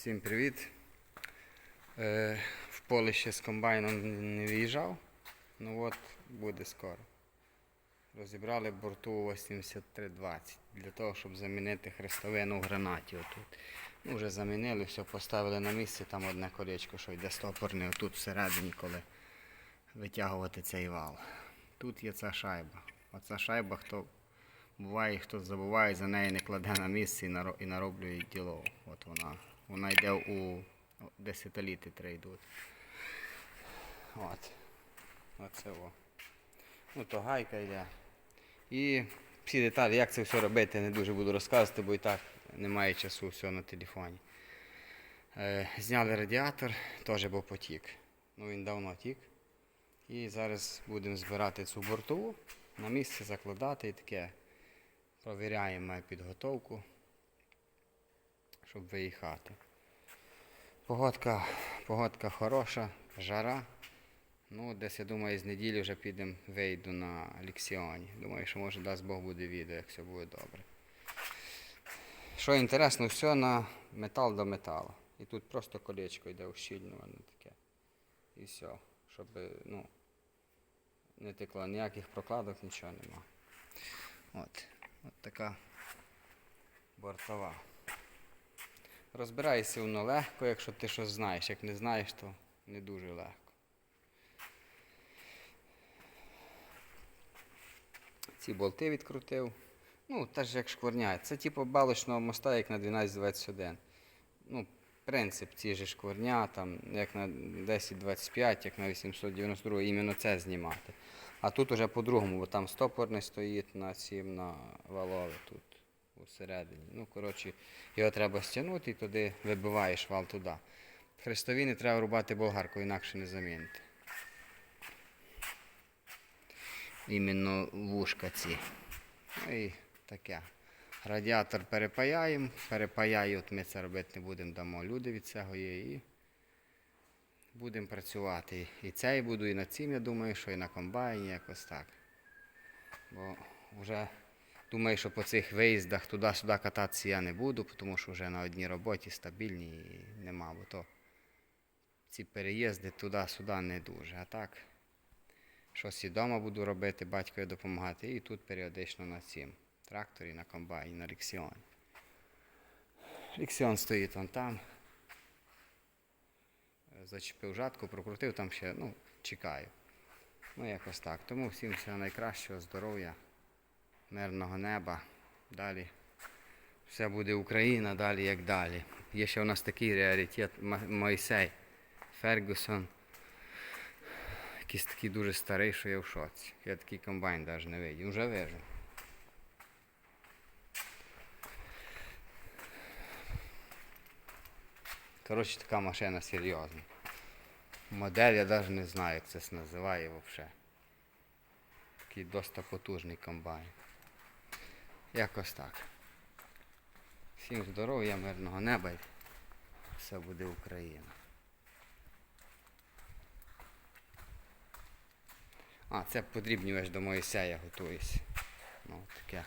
Всім привіт. Е, в поле ще з комбайном не виїжджав. Ну от буде скоро. Розібрали борту 8320 для того, щоб замінити хрестовину в гранаті. Отут. Ну, вже замінили, все поставили на місце, там одне колечко, що йде стопорне, отут всередині, коли витягувати цей вал. Тут є ця шайба. Оця шайба, хто буває, хто забуває, за неї не кладе на місце і, нароблює діло. От вона. Вона йде у десятиліти три йдуть. От. Оце о. Ну то гайка йде. І всі деталі, як це все робити, не дуже буду розказувати, бо і так немає часу все на телефоні. Е, зняли радіатор, теж був потік. Ну він давно тік. І зараз будемо збирати цю бортову, на місце закладати і таке. Провіряємо підготовку, щоб виїхати. Погодка, погодка хороша, жара. Ну, десь я думаю, з неділі вже підемо, вийду на ліксіоні. Думаю, що може дасть Бог буде відео, як все буде добре. Що інтересно, все на метал до металу. І тут просто колечко йде ущільнюване таке. І все. Щоб ну, не текло ніяких прокладок, нічого нема. От. От така бортова. Розбираєшся воно легко, якщо ти щось знаєш. Як не знаєш, то не дуже легко. Ці болти відкрутив. Ну, теж як шкварня. Це типу балочного моста, як на 1221. Ну, принцип ці ж шкварня, там, як на 1025, як на 892, іменно це знімати. А тут уже по-другому, бо там стопорний стоїть на сім на валове тут усередині. Ну, коротше, його треба стягнути і туди вибиваєш вал туди. Хрестовини треба рубати болгаркою, інакше не замінити. Іменно вушка ці. Ну і таке. Радіатор перепаяємо, перепаяю, от ми це робити не будемо, дамо люди від цього є і будемо працювати. І цей буду, і на цим, я думаю, що і на комбайні якось так. Бо вже думаю, що по цих виїздах туди-сюди кататися я не буду, тому що вже на одній роботі стабільні і нема, бо то ці переїзди туди-сюди не дуже. А так, щось і вдома буду робити, батькові допомагати, і тут періодично на цім тракторі, на комбайні, на ліксіоні. Ліксіон стоїть вон там. Зачепив жатку, прокрутив там ще, ну, чекаю. Ну, якось так. Тому всім всього найкращого, здоров'я, мирного неба. Далі все буде Україна, далі як далі. Є ще у нас такий реалітет Мойсей Фергюсон. Якийсь такий дуже старий, що я в шоці. Я такий комбайн навіть не видів. Вже вижу. Коротше, така машина серйозна. Модель я навіть не знаю, як це називає взагалі. Такий досить потужний комбайн. Якось так. Всім здоров'я, мирного неба. Все буде Україна. А, це подрібнюєш до Моїсея готуюсь. Ну, таке.